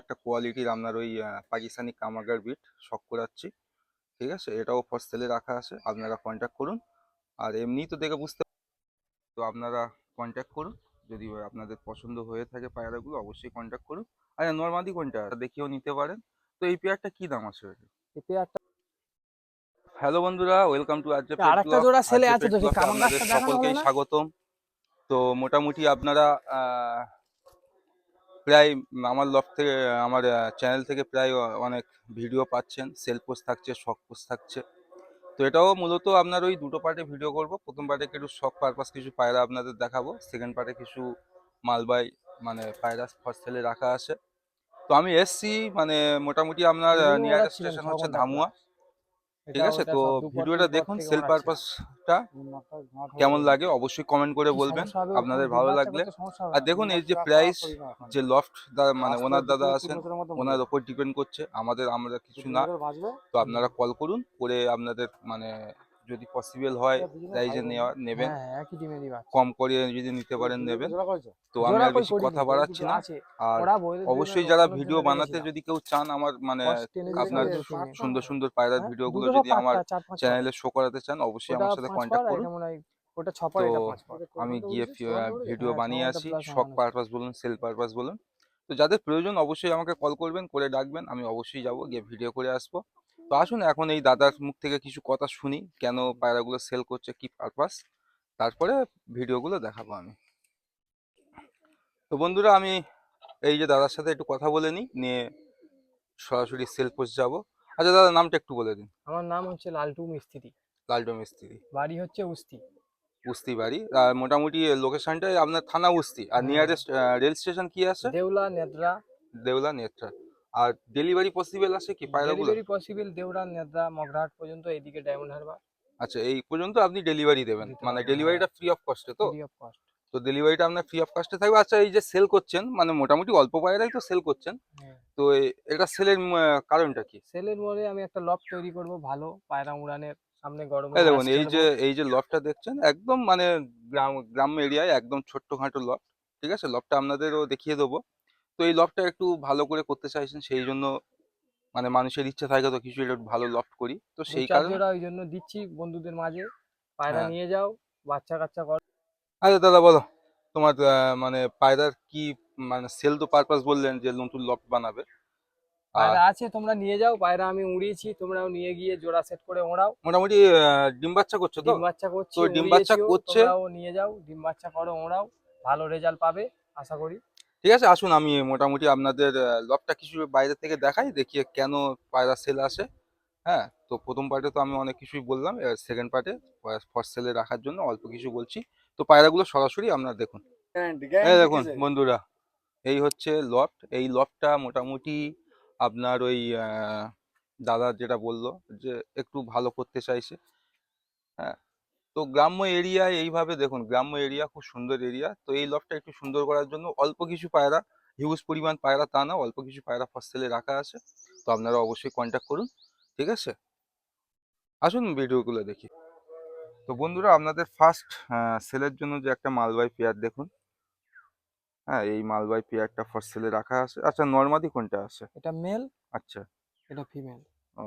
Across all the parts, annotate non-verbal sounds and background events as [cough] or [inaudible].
একটা কোয়ালিটির আপনার ওই পাকিস্তানি কামাগার বিট শখ করাচ্ছি ঠিক আছে? এটাও ফর সেলে রাখা আছে আপনারা কন্ট্যাক্ট করুন। আর এমনি তো দেখে বুঝতে তো আপনারা কন্ট্যাক্ট করুন। যদি আপনাদের পছন্দ হয়ে থাকে পায়রাগুলো অবশ্যই কন্ট্যাক্ট করুন। আচ্ছা নর্মাদি কোনটা? দেখিয়েও নিতে পারেন। তো এই পেয়ারটা কি দাম আছে এই পেয়ারটা হ্যালো বন্ধুরা ওয়েলকাম টু আরজে আর একটা জোড়া ছেলে আছে তো, না? স্বাগতম। তো মোটামুটি আপনারা প্রায় আমার লফ থেকে আমার চ্যানেল থেকে প্রায় অনেক ভিডিও পাচ্ছেন। সেল পোস্ট থাকছে শখ পোস্ট থাকছে। তো এটাও মূলত আপনার ওই দুটো পার্টে ভিডিও করব। প্রথম পার্টে একটু শখ পারপাস কিছু পায়রা আপনাদের দেখাবো। সেকেন্ড পার্টে কিছু মালবাই মানে পায়রা ফর সেলে রাখা আছে। তো আমি এসছি মানে মোটামুটি আপনার নিয়ারেস্ট স্টেশন হচ্ছে ধামুয়া। ঠিক আছে? তো ভিডিওটা দেখুন সেল। পারপাসটা কেমন লাগে অবশ্যই কমেন্ট করে বলবেন। আপনাদের ভালো লাগলে আর দেখুন এই যে প্রাইস। যে লফট দাদা মানে ওনার দাদা আছেন ওনার। ওপর ডিপেন্ড করছে আমাদের আমরা কিছু না। তো আপনারা কল করুন করে আপনাদের মানে যদি পসিবল হয় প্রাইজে নেবেন। হ্যাঁ, হ্যাঁ। কম করে যদি নিতে পারেন নেবেন। তো আমি আর বেশি কথা বাড়াচ্ছি না। আর অবশ্যই যারা ভিডিও বানাতে যদি কেউ চান আমার মানে আপনার সুন্দর সুন্দর পায়রার হ্যাঁ, ভিডিওগুলো দুটো যদি আমার। চ্যানেলে শো করাতে চান অবশ্যই আমার সাথে কন্ট্যাক্ট করুন। মনে হয় ওটা ছ পাড়, এটা পাঁচ আমি গিয়ে ভিডিও হ্যাঁ, বানিয়ে আসি শখ পারপাস বলুন সেল পারপাস বলুন। তো যাদের প্রয়োজন অবশ্যই আমাকে কল করবেন করে ডাকবেন আমি অবশ্যই যাব গিয়ে ভিডিও করে আসব। তো আসুন এখন এই দাদার মুখ থেকে কিছু কথা শুনি কেন পায়রাগুলো সেল করছে কি পারপাস তারপরে ভিডিওগুলো দেখাবো আমি। তো বন্ধুরা আমি এই যে দাদার সাথে একটু কথা বলে নিই নিয়ে সরাসরি সেল পোস্ট যাব। আচ্ছা দাদা নামটা একটু বলে দিন। আমার নাম হচ্ছে লালটু মিস্ত্রি। লালটু মিস্ত্রি। বাড়ি হচ্ছে উস্তি। উস্তি বাড়ি। আর মোটামুটি লোকেশনটা আপনার থানা উস্তি। আর। নিয়ারেস্ট রেল স্টেশন কি আছে? দেউলা নেদ্রা দেউলা নেত্রা। আর ডেলিভারি পসিবল আছে কি? পায়রাগুলো ডেলিভারি পসিবল দেউরা নেদ্রা মগরাহাট পর্যন্ত এদিকে ডায়মন্ড হারবার আচ্ছা এই পর্যন্ত আপনি ডেলিভারি দেবেন। মানে ডেলিভারিটা ফ্রি অফ কস্টে তো? ফ্রি অফ কস্ট তো ডেলিভারিটা আপনার ফ্রি অফ কস্টে থাকবে। আচ্ছা এই যে সেল করছেন মানে মোটামুটি অল্প পায়রাই তো সেল করছেন। তো এটা সেলের কারণটা কি? সেলের পরে আমি একটা লক তৈরি করব ভালো পায়রা উড়ানের সামনে গরম এই দেখুন এই যে এই যে লফটটা দেখছেন একদম মানে গ্রাম গ্রাম্য এরিয়ায় একদম ছোট্টখাটো লফট ঠিক আছে? লফটটা আপনাদেরও দেখিয়ে দেবো। তো এই লফটটা একটু ভালো করে করতে চাইছেন সেই জন্য মানে মানুষের ইচ্ছা থাকে তো কিছু একটু ভালো লফট করি। তো সেই কারণে ওই জন্য দিচ্ছি বন্ধুদের মাঝে। পায়রা হ্যাঁ। নিয়ে যাও বাচ্চা কাচ্চা কর। আচ্ছা দাদা বলো তোমার মানে পায়রার কি মানে সেল তো পারপাস বললেন যে নতুন লফট বানাবে? পায়রা আছে তোমরা নিয়ে যাও পায়রা আমি উড়িয়েছি তোমরাও নিয়ে গিয়ে জোড়া সেট করে ওড়াও। মোটামুটি ডিম বাচ্চা করছ তো? ডিম বাচ্চা করছি তো ডিম বাচ্চা করছে। নিয়ে যাও ডিম বাচ্চা করো ওড়াও ভালো রেজাল্ট পাবে আশা করি। ঠিক আছে আসুন আমি মোটামুটি আপনাদের লফটটা কিছু বাইরে থেকে দেখাই দেখিয়ে কেন পায়রা সেল আসে। হ্যাঁ তো প্রথম পার্টে তো আমি অনেক কিছুই বললাম এবার সেকেন্ড পার্টে ফার্স্ট সেলে রাখার জন্য অল্প কিছু বলছি। তো পায়রাগুলো সরাসরি আপনারা দেখুন। এই দেখুন বন্ধুরা এই হচ্ছে লফট এই লফটটা মোটামুটি আপনার ওই দাদা যেটা বলল যে একটু ভালো করতে চাইছে। হ্যাঁ তো গ্রাম্য এরিয়ায় এইভাবে দেখুন গ্রাম্য এরিয়া খুব সুন্দর এরিয়া তো এই লফটটা একটু সুন্দর করার জন্য অল্প কিছু পায়রা হিউজ পরিমাণ পায়রা তা না অল্প কিছু পায়রা ফসলে রাখা আছে তো আপনারা অবশ্যই কন্ট্যাক্ট করুন ঠিক আছে? আসুন ভিডিওগুলো দেখি। তো বন্ধুরা আপনাদের ফার্স্ট সেলের জন্য যে একটা মালবাই পেয়ার দেখুন। হ্যাঁ এই মালবাই পেয়ারটা ফর সেলে রাখা আছে। আচ্ছা নর্মাদি কোনটা আছে? এটা মেল আচ্ছা। এটা ফিমেল ও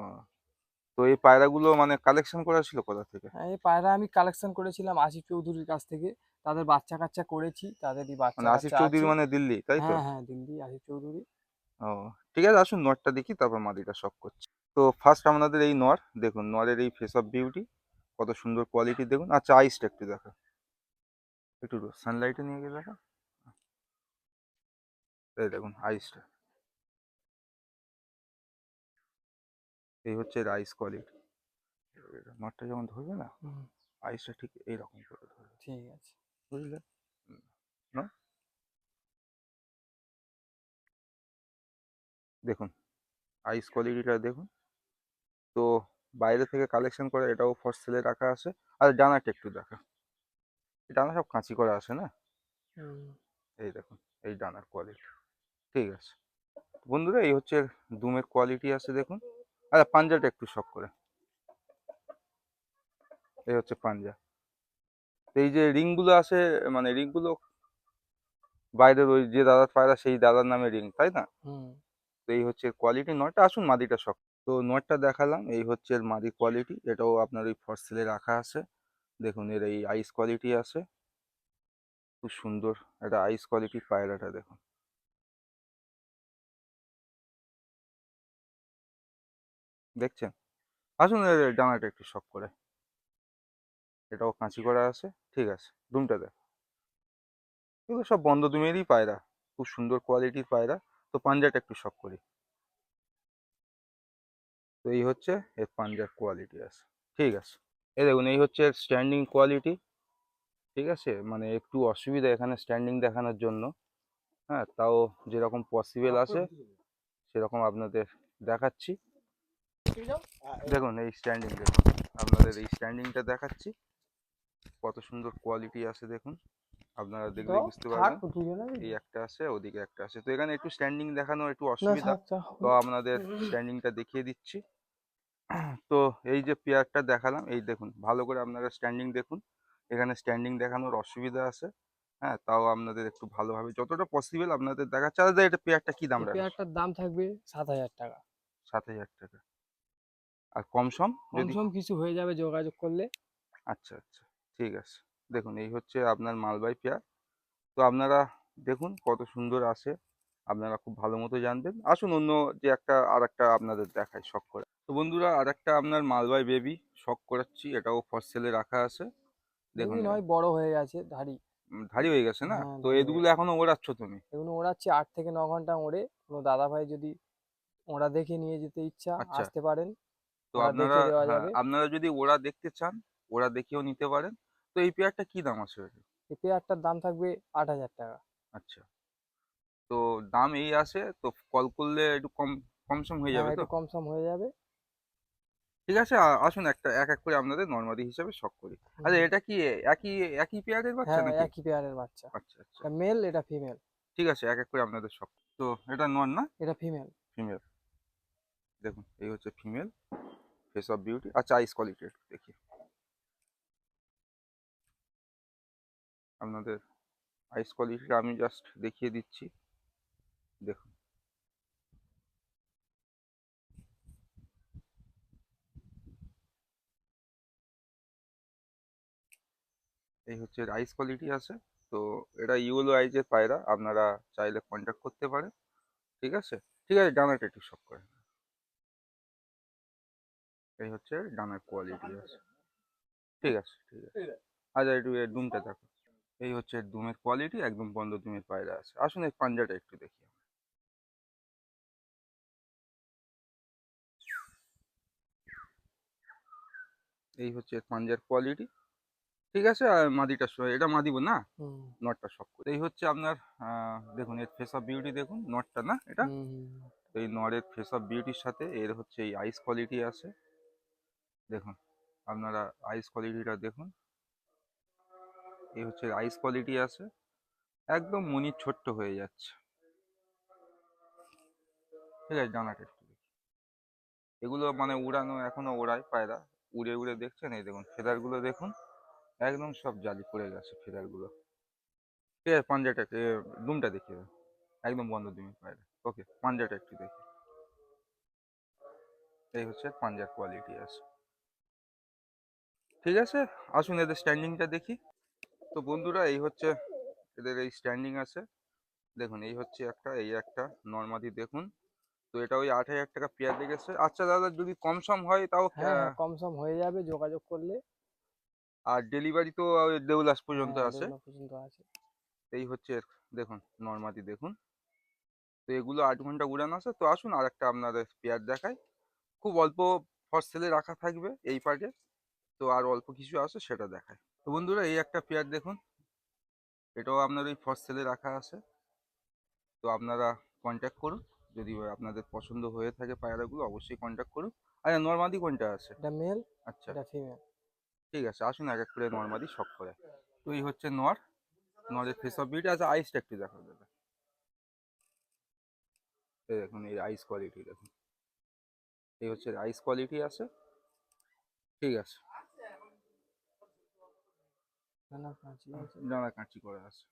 তো এই পায়রাগুলো মানে কালেকশন করা ছিল কোথা থেকে? এই পায়রা আমি কালেকশন করেছিলাম আশিফ চৌধুরীর কাছ থেকে। তাদের বাচ্চা কাচ্চা করেছি তাদেরই বাচ্চা মানে আশিফ চৌধুরী মানে দিল্লি তাই তো? হ্যাঁ হ্যাঁ দিল্লি আশিফ চৌধুরী। ও ঠিক আছে আসুন নটটা দেখি তারপর মাদিটা শখ করছি। তো ফার্স্ট আপনাদের এই নর দেখুন নরের এই ফেস অফ বিউটি কত সুন্দর কোয়ালিটি দেখুন। আচ্ছা আইসটা একটু দেখা। একটু সানলাইটে নিয়ে গিয়ে দেখা। এই দেখুন আইসটা এই হচ্ছে এর আইস কোয়ালিটি মাঠটা যখন ধরবে না আইসটা ঠিক এইরকম করে ধরবে। ঠিক আছে। বুঝলে? না দেখুন আইস কোয়ালিটিটা দেখুন। তো বাইরে থেকে কালেকশন করে এটাও ফর সেলে রাখা আছে। আর ডানাটা একটু দেখা এই ডানা সব কাঁচি করা আছে না? এই দেখুন এই ডানার কোয়ালিটি ঠিক আছে। বন্ধুরা এই হচ্ছে দুমের কোয়ালিটি আছে দেখুন। আচ্ছা পাঞ্জাটা একটু শখ করে। এই হচ্ছে পাঞ্জা। এই যে রিংগুলো আছে মানে রিংগুলো বাইরের ওই যে দাদার পায়রা সেই দাদার নামে রিং তাই না? হুম। তো এই হচ্ছে কোয়ালিটি নটটা। আসুন মাদিটা শখ। তো নটটা দেখালাম। এই হচ্ছে এর মাদি কোয়ালিটি এটাও আপনার ওই ফর সেলে রাখা আছে। দেখুন এর এই আইস কোয়ালিটি আছে। খুব সুন্দর একটা আইস কোয়ালিটি পায়রাটা দেখুন। দেখছেন? আসুন এর ডানাটা একটু শখ করে। এটাও কাঁচি করা আছে ঠিক আছে ডুমটা দেখ এগুলো সব বন্ধ দুমেরই পায়রা খুব সুন্দর কোয়ালিটির পায়রা তো পাঞ্জাটা একটু শখ করি। তো এই হচ্ছে এর পাঞ্জার কোয়ালিটি আছে ঠিক আছে। এ দেখুন এই হচ্ছে এর স্ট্যান্ডিং কোয়ালিটি ঠিক আছে? মানে একটু অসুবিধা এখানে স্ট্যান্ডিং দেখানোর জন্য। হ্যাঁ তাও যেরকম পসিবল আছে সেরকম আপনাদের দেখাচ্ছি। দেখুন এই স্ট্যান্ডিং দেখুন। আপনাদের এই স্ট্যান্ডিংটা দেখাচ্ছি। কত সুন্দর কোয়ালিটি আছে দেখুন। আপনারা দেখলে বুঝতে পারবেন। এই একটা আছে ওদিকে একটা আছে। তো এখানে একটু স্ট্যান্ডিং দেখানোর একটু অসুবিধা। তো আপনাদের স্ট্যান্ডিংটা দেখিয়ে দিচ্ছি। [clears throat] তো এই যে পেয়ারটা দেখালাম এই দেখুন ভালো করে আপনারা স্ট্যান্ডিং দেখুন। এখানে স্ট্যান্ডিং দেখানোর অসুবিধা আছে। হ্যাঁ তাও আপনাদের একটু ভালোভাবে যতটা পসিবল আপনাদের দেখাচ্ছে। আর এটা পেয়ারটা কি দাম রাখবে পেয়ারটার দাম থাকবে সাত হাজার টাকা। সাত হাজার টাকা। আর কম সম কম সম কিছু হয়ে যাবে যোগাযোগ করলে। আচ্ছা আচ্ছা ঠিক আছে। দেখুন এই হচ্ছে আপনার মালবাই পেয়ার। তো আপনারা দেখুন কত সুন্দর আছে আপনারা খুব ভালো মতো জানবেন। আসুন অন্য যে একটা আর একটা আপনাদের দেখাই শখ করে। তো বন্ধুরা আর একটা আপনার মালবাই বেবি শখ করাচ্ছি। এটাও ফর সেলে রাখা আছে। দেখুন নয় বড় হয়ে গেছে ধাড়ি। ধাড়ি হয়ে গেছে না? হ্যাঁ, তো এগুলো এখনও ওড়াচ্ছ তুমি? এগুলো ওড়াচ্ছে আট থেকে ন ঘণ্টা ওড়ে। কোনো দাদা ভাই যদি ওরা দেখে নিয়ে যেতে ইচ্ছা আচ্ছা। আসতে পারেন। তো আপনারা হ্যাঁ, আপনারা যদি ওরা দেখতে চান ওরা দেখেও নিতে পারেন। তো এই পেয়ারটা কি দাম আছে এই পেয়ারটার দাম থাকবে আট হাজার টাকা। আচ্ছা। তো দাম এই আছে তো কল করলে একটু কম কম সম হয়ে হ্যাঁ, যাবে তো? একটু কম সম হয়ে যাবে। ঠিক আছে আসুন একটা এক এক করে আপনাদের নর্মালি হিসাবে শখ করি। আচ্ছা এটা কি একই একই পেয়ারের বাচ্চা হ্যাঁ নাকি? একই পেয়ারের বাচ্চা। আচ্ছা আচ্ছা। মেল এটা ফিমেল ঠিক আছে এক এক করে আপনাদের শখ তো এটা নন না? এটা ফিমেল ফিমেল দেখুন এই হচ্ছে ফিমেল ফেস অফ বিউটি আচ্ছা আইস কোয়ালিটি একটু দেখি। আপনাদের আইস কোয়ালিটিটা আমি জাস্ট দেখিয়ে দিচ্ছি। দেখুন। এই হচ্ছে রাইস কোয়ালিটি আছে। তো এটা ইউলো আইজের পায়রা। আপনারা চাইলে কন্ট্যাক্ট করতে পারেন। ঠিক আছে? ঠিক আছে ডানাটা একটু শখ করে। এই হচ্ছে ডানার কোয়ালিটি আছে ঠিক আছে। ঠিক আছে। আচ্ছা একটু এর ডুমটা দেখো। এই হচ্ছে ডুমের কোয়ালিটি একদম বন্ধ ডুমের পায়রা আছে। আসুন এই পাঞ্জাটা একটু দেখি এই হচ্ছে এর পাঞ্জার কোয়ালিটি ঠিক আছে আর মাদিটা এটা মাদিব না? নটটা করে। এই হচ্ছে আপনার দেখুন এর ফেস অফ বিউটি দেখুন নটটা না এটা? এই নরের ফেস অফ বিউটির সাথে এর হচ্ছে এই আইস কোয়ালিটি আছে। দেখুন আপনারা আইস কোয়ালিটিটা দেখুন। এই হচ্ছে আইস কোয়ালিটি আছে একদম মনি ছোট্ট হয়ে যাচ্ছে। ঠিক আছে ডানাটা একটু দেখি এগুলো মানে উড়ানো এখনও ওড়ায় পায়রা উড়ে উড়ে দেখছেন? এই দেখুন ফেদারগুলো দেখুন একদম সব জালি পড়ে গেছে ফেদারগুলো। ঠিক আছে পাঞ্জাটা এ, দুমটা দেখিয়ে একদম বন্ধ দুমি পায়রা। ওকে পাঞ্জাটা একটু দেখি। এই হচ্ছে পাঞ্জার কোয়ালিটি আছে। ঠিক আছে? আসুন এদের স্ট্যান্ডিংটা দেখি। তো বন্ধুরা এই হচ্ছে এদের এই স্ট্যান্ডিং আছে। দেখুন এই হচ্ছে একটা এই একটা নর্মালি দেখুন। তো এটা ওই আট হাজার টাকা পেয়ার লেগেছে। আচ্ছা দাদা যদি কম সম হয় তাও হ্যাঁ হ্যাঁ, কম সম হয়ে যাবে যোগাযোগ করলে। আর ডেলিভারি তো দেউলাস পর্যন্ত হ্যাঁ, আছে। পর্যন্ত আছে। এই হচ্ছে দেখুন নর্মালি দেখুন। তো এগুলো আট ঘণ্টা উড়ান আছে। তো আসুন আর একটা আপনাদের পেয়ার দেখাই। খুব অল্প ফর সেলে রাখা থাকবে এই পার্টে তো আর অল্প কিছু আছে সেটা দেখায়। তো বন্ধুরা এই একটা পেয়ার দেখুন। এটাও আপনার ওই ফর সেলে রাখা আছে। তো আপনারা কন্ট্যাক্ট করুন। যদি আপনাদের পছন্দ হয়ে থাকে পায়রাগুলো অবশ্যই কন্ট্যাক্ট করুন। আচ্ছা নর্মাদি কোনটা আছে? এটা মেল আচ্ছা। এটা ফিমেল ঠিক আছে আসুন এক এক করে নর্মাদি শখ করে। তো এই হচ্ছে নর নরের ফেস অফ বিউটি আচ্ছা আইসটা একটু দেখো দাদা। এই দেখুন এই আইস কোয়ালিটি দেখুন। এই হচ্ছে আইস কোয়ালিটি আছে। ঠিক আছে। না কাঁচি আছে। কাঁচি করা আছে।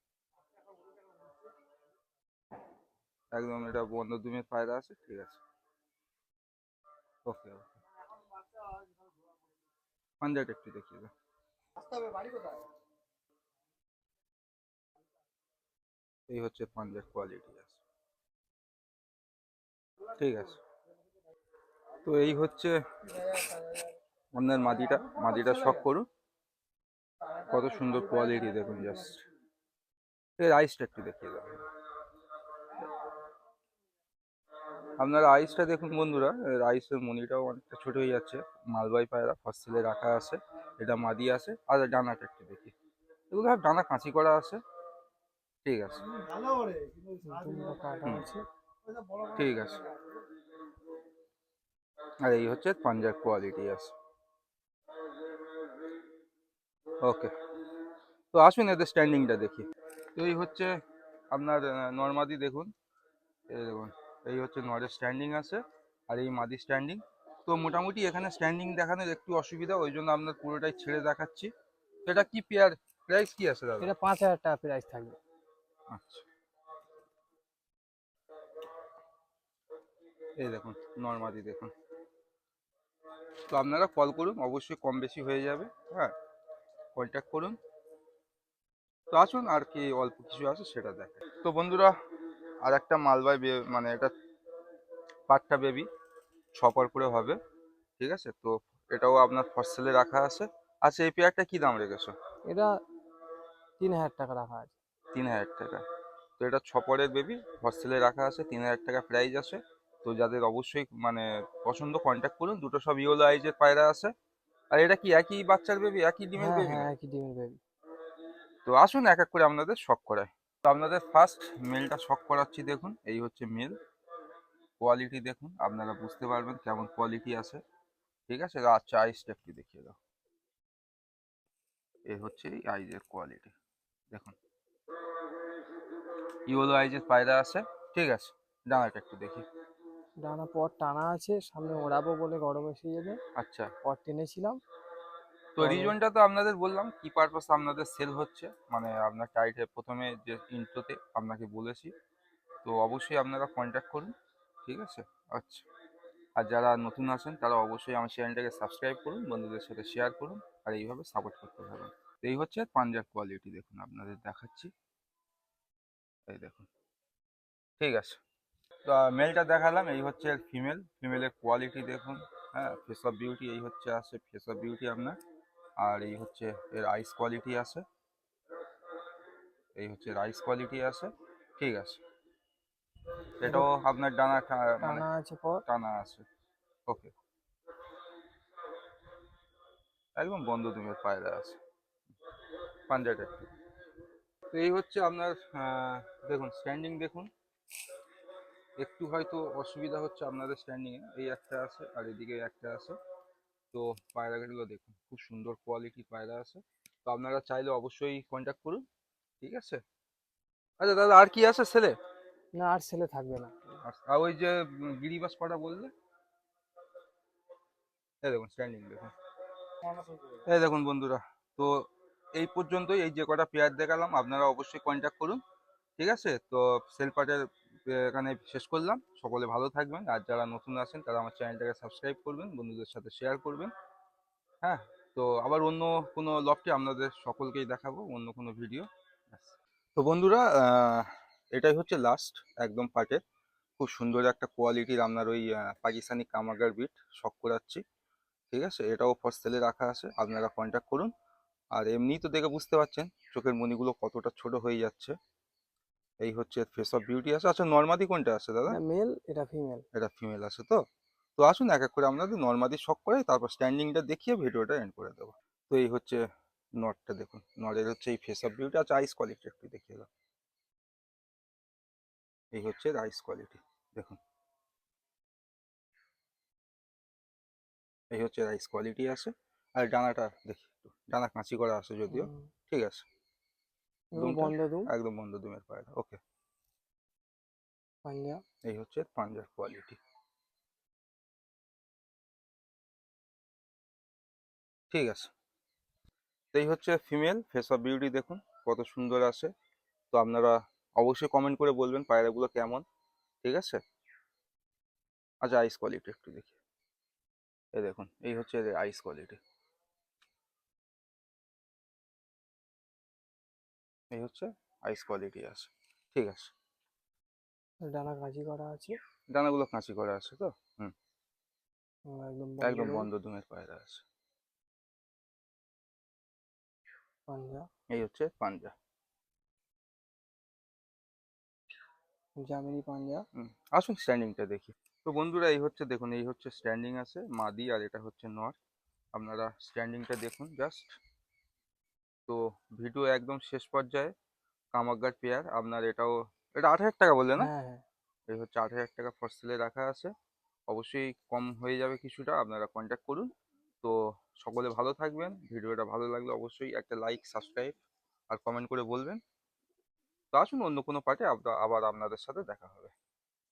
একদম এটা বন্ধ দুমের ফায়দা আছে ঠিক আছে। ওকে ওকে। পাঞ্জাটা একটু দেখিয়ে দাও। এই হচ্ছে পাঞ্জার কোয়ালিটি আছে। ঠিক আছে। তো এই হচ্ছে আপনার মাদিটা মাদিটা শখ করুন। কত সুন্দর কোয়ালিটি দেখুন জাস্ট এর আইসটা একটু দেখিয়ে দাও। আপনার আইসটা দেখুন বন্ধুরা আইসের মনিটাও অনেকটা ছোট হয়ে যাচ্ছে। মালবাই পায়রা ফসলে রাখা আছে, এটা মাদি আছে, আর ডানাটা একটু দেখি। এগুলো সব ডানা কাঁচি করা আছে। ঠিক। আছে। ঠিক আছে। আর এই হচ্ছে পাঞ্জাব কোয়ালিটি আছে। ওকে। তো আসুন এদের স্ট্যান্ডিংটা দেখি। তো এই হচ্ছে আপনার নর্মাদি দেখুন। এই দেখুন এই হচ্ছে নরের স্ট্যান্ডিং আছে আর এই মাদি স্ট্যান্ডিং তো মোটামুটি এখানে স্ট্যান্ডিং দেখানোর একটু অসুবিধা ওই জন্য আপনার পুরোটাই ছেড়ে দেখাচ্ছি। এটা কি পেয়ার প্রাইস কি আছে দাদা? এটা পাঁচ হাজার টাকা প্রাইস থাকবে। আচ্ছা। এই দেখুন নর্মাদি দেখুন। তো আপনারা কল করুন অবশ্যই কম বেশি হয়ে যাবে হ্যাঁ। কন্ট্যাক্ট করুন। তো আসুন আর কি অল্প কিছু আছে সেটা দেখে। তো বন্ধুরা আর একটা মালবাই মানে এটা পাট্টা বেবি ছপর করে হবে ঠিক আছে? তো এটাও আপনার ফসলে রাখা আছে। আচ্ছা এই পেয়ারটা কি দাম রেখেছো? এটা তিন হাজার টাকা রাখা আছে। তিন হাজার টাকা। তো এটা ছপরের বেবি হস্টেলে রাখা আছে তিন হাজার টাকা প্রাইস আছে। তো যাদের অবশ্যই মানে পছন্দ কন্ট্যাক্ট করুন। দুটো সব ইয়েলো আইজের পায়রা আছে। আর এটা কি একই বাচ্চার বেবি একই ডিমের হ্যাঁ বেবি হ্যাঁ একই ডিমের বেবি তো আসুন এক এক করে আপনাদের শখ করায় তো আপনাদের ফার্স্ট মেলটা শখ করাচ্ছি দেখুন এই হচ্ছে মেল কোয়ালিটি দেখুন আপনারা বুঝতে পারবেন কেমন কোয়ালিটি আছে। ঠিক আছে? আচ্ছা আইসটা একটু দেখিয়ে দাও। এই হচ্ছে এই আইজের কোয়ালিটি দেখুন। ইয়েলো আইজের পায়রা আছে। ঠিক আছে? ডানাটা একটু দেখি। ডানা পর টানা আছে সামনে ওড়াবো বলে গরম এসে যাবে। আচ্ছা। পর টেনেছিলাম। তো রিজনটা তো আপনাদের বললাম কি পারপাস আপনাদের সেল হচ্ছে মানে আপনার টাইটে প্রথমে যে ইন্ট্রোতে আপনাকে বলেছি। তো অবশ্যই আপনারা কন্ট্যাক্ট করুন ঠিক আছে? আচ্ছা। আর যারা নতুন আছেন তারা অবশ্যই আমার চ্যানেলটাকে সাবস্ক্রাইব করুন বন্ধুদের সাথে শেয়ার করুন আর এইভাবে সাপোর্ট করতে থাকুন। তো এই হচ্ছে পাঞ্জাব কোয়ালিটি দেখুন আপনাদের দেখাচ্ছি। এই দেখুন। ঠিক আছে। তো মেলটা দেখালাম এই হচ্ছে ফিমেল ফিমেলের কোয়ালিটি দেখুন হ্যাঁ ফেস অফ বিউটি এই হচ্ছে আছে ফেস অফ বিউটি আপনার। আর এই হচ্ছে এর আইস কোয়ালিটি আছে। এই হচ্ছে রাইস কোয়ালিটি আছে। ঠিক আছে। এটাও আপনার ডানা মানে টানা আছে টানা আছে। ওকে একদম বন্ধ দুমের পায়রা আছে। পাঞ্জাটা একটু। তো এই হচ্ছে আপনার দেখুন স্ট্যান্ডিং দেখুন। একটু হয়তো অসুবিধা হচ্ছে আপনাদের স্ট্যান্ডিংয়ে এই একটা আছে আর এদিকে একটা আছে। তো পায়রাগুলো দেখুন খুব সুন্দর কোয়ালিটির পায়রা আছে। তো আপনারা চাইলে অবশ্যই কন্ট্যাক্ট করুন ঠিক আছে? আচ্ছা দাদা আর কি আছে ছেলে না আর ছেলে থাকবে না। আর ওই যে গিরিবাস কটা বললে? এই দেখুন স্ট্যান্ডিং দেখুন। এই দেখুন বন্ধুরা তো এই পর্যন্তই এই যে কটা পেয়ার দেখালাম আপনারা অবশ্যই কন্ট্যাক্ট করুন ঠিক আছে? তো সেল পার্টের এখানে শেষ করলাম। সকলে ভালো থাকবেন। আর যারা নতুন আছেন, তারা আমার চ্যানেলটাকে সাবস্ক্রাইব করবেন, বন্ধুদের সাথে শেয়ার করবেন। হ্যাঁ তো আবার অন্য কোনো লফটে আপনাদের সকলকেই দেখাবো, অন্য কোনো ভিডিও তো বন্ধুরা এটাই হচ্ছে লাস্ট একদম পার্টের খুব সুন্দর একটা কোয়ালিটির আপনার ওই পাকিস্তানি কামাগার বিট শখ করাচ্ছি। ঠিক আছে? এটাও ফর সেলে রাখা আছে। আপনারা কন্ট্যাক্ট করুন। আর এমনিই তো দেখে বুঝতে পারছেন, চোখের মনিগুলো কতটা ছোট হয়ে যাচ্ছে। এই হচ্ছে ফেস অফ বিউটি আছে। আচ্ছা নর্মাদি কোনটা আছে দাদা? মেল এটা ফিমেল এটা ফিমেল আছে তো? তো আসুন এক এক করে আপনাদের নর্মাদি শখ করে তারপর স্ট্যান্ডিংটা দেখিয়ে ভিডিওটা এন্ড করে দেবো। তো এই হচ্ছে নটটা দেখুন। নটের হচ্ছে এই ফেস অফ বিউটি আচ্ছা আইস কোয়ালিটি একটু দেখিয়ে দাও। এই হচ্ছে রাইস কোয়ালিটি দেখুন। এই হচ্ছে রাইস কোয়ালিটি আছে। আর ডানাটা দেখি একটু ডানা কাঁচি করা আছে যদিও। ঠিক আছে? বন্ধ দুম? একদম বন্ধ দুমের পায়রা ওকে পাঞ্জা? এই হচ্ছে পাঞ্জার কোয়ালিটি ঠিক আছে। এই হচ্ছে ফিমেল ফেস অফ বিউটি দেখুন কত সুন্দর আছে তো আপনারা অবশ্যই কমেন্ট করে বলবেন পায়রাগুলো কেমন ঠিক আছে? আচ্ছা আইস কোয়ালিটি একটু দেখি। এই দেখুন এই হচ্ছে আইস কোয়ালিটি এই হচ্ছে আইস কোয়ালিটি আছে। ঠিক আছে। ডানা কাঁচি করা আছে। ডানাগুলো কাঁচি করা আছে তো? হুম। একদম একদম বন্ধ দুমের পায়রা আছে। পাঞ্জা। এই হচ্ছে পাঞ্জা। জামিনি পাঞ্জা। আসুন স্ট্যান্ডিংটা দেখি। তো বন্ধুরা এই হচ্ছে দেখুন এই হচ্ছে স্ট্যান্ডিং আছে মাদি আর এটা হচ্ছে নর আপনারা স্ট্যান্ডিংটা দেখুন জাস্ট তো ভিডিও একদম শেষ পর্যায়ে। কামাগার পেয়ার আপনার এটাও এটা আট হাজার টাকা বললে না? হ্যাঁ হ্যাঁ। এই হচ্ছে আট হাজার টাকা ফর সেলে রাখা আছে। অবশ্যই কম হয়ে যাবে কিছুটা আপনারা কন্ট্যাক্ট করুন। তো সকলে ভালো থাকবেন ভিডিওটা ভালো লাগলে অবশ্যই একটা লাইক সাবস্ক্রাইব আর কমেন্ট করে বলবেন। তো আসুন অন্য কোনো পার্টে আবার আপনাদের সাথে দেখা হবে।